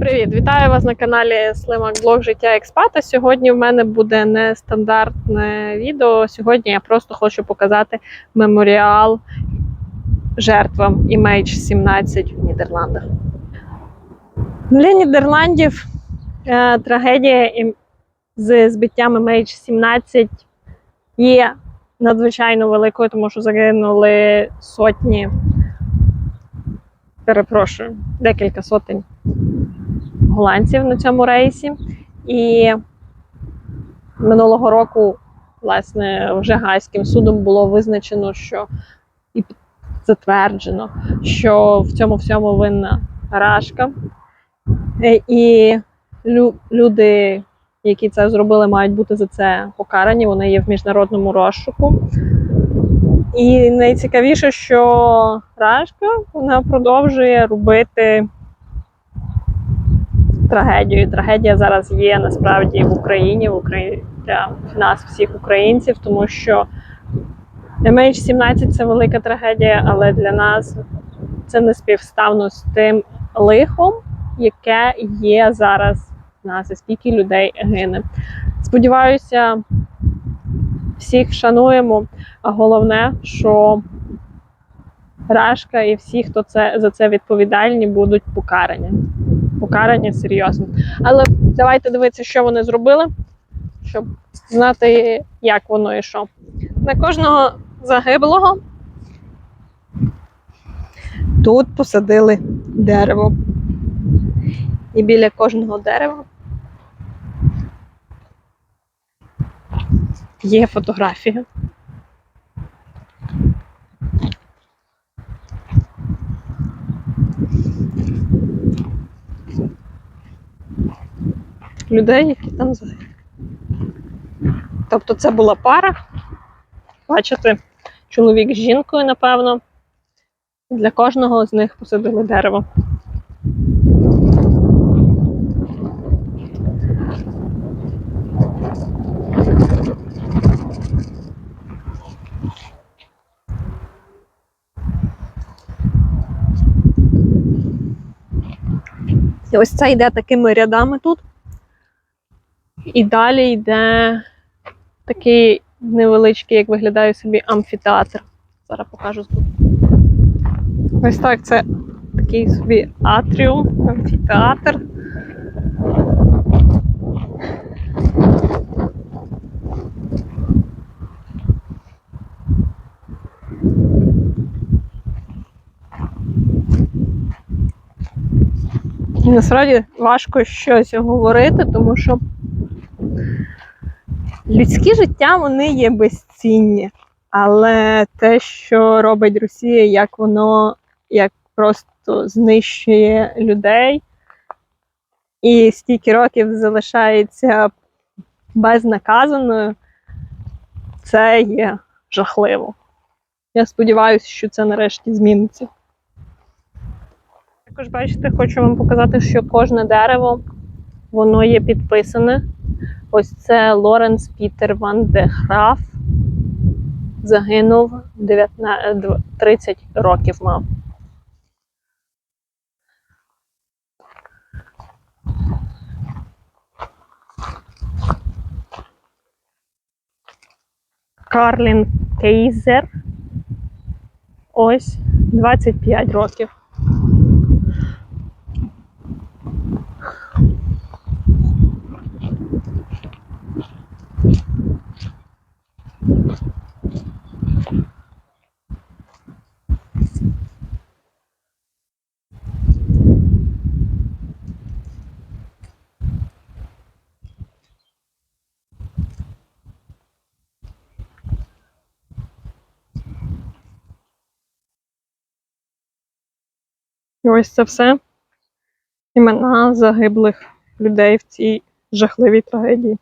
Привіт, вітаю вас на каналі Слимак Блог Життя Експата. Сьогодні в мене буде нестандартне відео. Сьогодні я просто хочу показати меморіал жертвам MH17 в Нідерландах. Для Нідерландів е, трагедія з збиттям MH17 є надзвичайно великою, тому що загинули сотні, перепрошую, декілька сотень голландців на цьому рейсі. І минулого року, власне, вже Гайським судом було визначено, що і затверджено, що в цьому всьому винна Рашка. Е, І лю- люди, які це зробили, мають бути за це покарані. Вони є в міжнародному розшуку. І найцікавіше, що Рашка вона продовжує робити трагедію. Трагедія зараз є насправді в Україні, в Україні для нас, всіх українців, тому що MH17 це велика трагедія, але для нас це не співставно з тим лихом, яке є зараз в нас, і скільки людей гине. Сподіваюся, всіх шануємо. А головне, що Рашка і всі, хто це за це відповідальні, будуть покарані покарання серйозно. Але давайте дивитися, що вони зробили, щоб знати, як воно і що. На кожного загиблого тут посадили дерево. І біля кожного дерева є фотографія. Людей, які там загинули. Тобто це була пара. Бачите, чоловік з жінкою, напевно. Для кожного з них посадили дерево. І ось це йде такими рядами тут. І далі йде такий невеличкий, як виглядає собі, амфітеатр. Зараз покажу збоку. Ось так це такий собі атріум, амфітеатр. Насправді важко щось говорити, тому що людські життя вони є безцінні. Але те, що робить Росія, як воно як просто знищує людей, і стільки років залишається безнаказаною, це є жахливо. Я сподіваюся, що це нарешті зміниться. Також бачите, хочу вам показати, що кожне дерево воно є підписане. Ось це Лоренс Пітер Ван де Граф. Загинув 19, 30 років мав. Карлін Кейзер. Ось 25 років. І ось це все імена загиблих людей в цій жахливій трагедії.